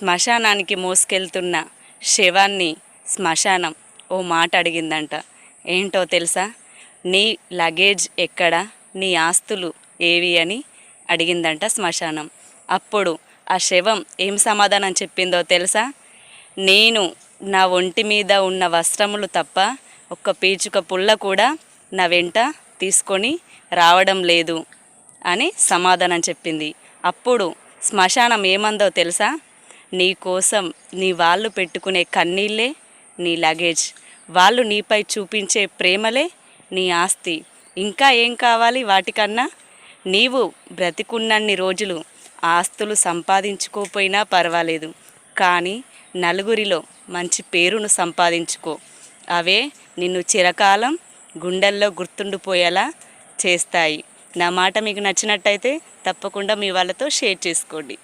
శ్మశానానికి మోసుకెళ్తున్న శవాన్ని శ్మశానం ఓ మాట అడిగిందంట. ఏంటో తెలుసా? నీ లగేజ్ ఎక్కడ? నీ ఆస్తులు ఏవి అని అడిగిందంట శ్మశానం. అప్పుడు ఆ శవం ఏం సమాధానం చెప్పిందో తెలుసా? నేను నా ఒంటి మీద ఉన్న వస్త్రములు తప్ప ఒక్క పీచుక పుల్ల కూడా నా వెంట తీసుకొని రావడం లేదు అని సమాధానం చెప్పింది. అప్పుడు శ్మశానం ఏమందో తెలుసా? నీ కోసం నీ వాళ్ళు పెట్టుకునే కన్నీళ్ళే నీ లగేజ్ వాళ్ళు నీపై చూపించే ప్రేమలే నీ ఆస్తి. ఇంకా ఏం కావాలి వాటికన్నా? నీవు బ్రతికున్నన్ని రోజులు ఆస్తులు సంపాదించుకోపోయినా పర్వాలేదు. కానీ నలుగురిలో మంచి పేరును సంపాదించుకో. అవే నిన్ను చిరకాలం గుండెల్లో గుర్తుండిపోయేలా చేస్తాయి. నా మాట మీకు నచ్చినట్టయితే తప్పకుండా మీ వాళ్ళతో షేర్ చేసుకోండి.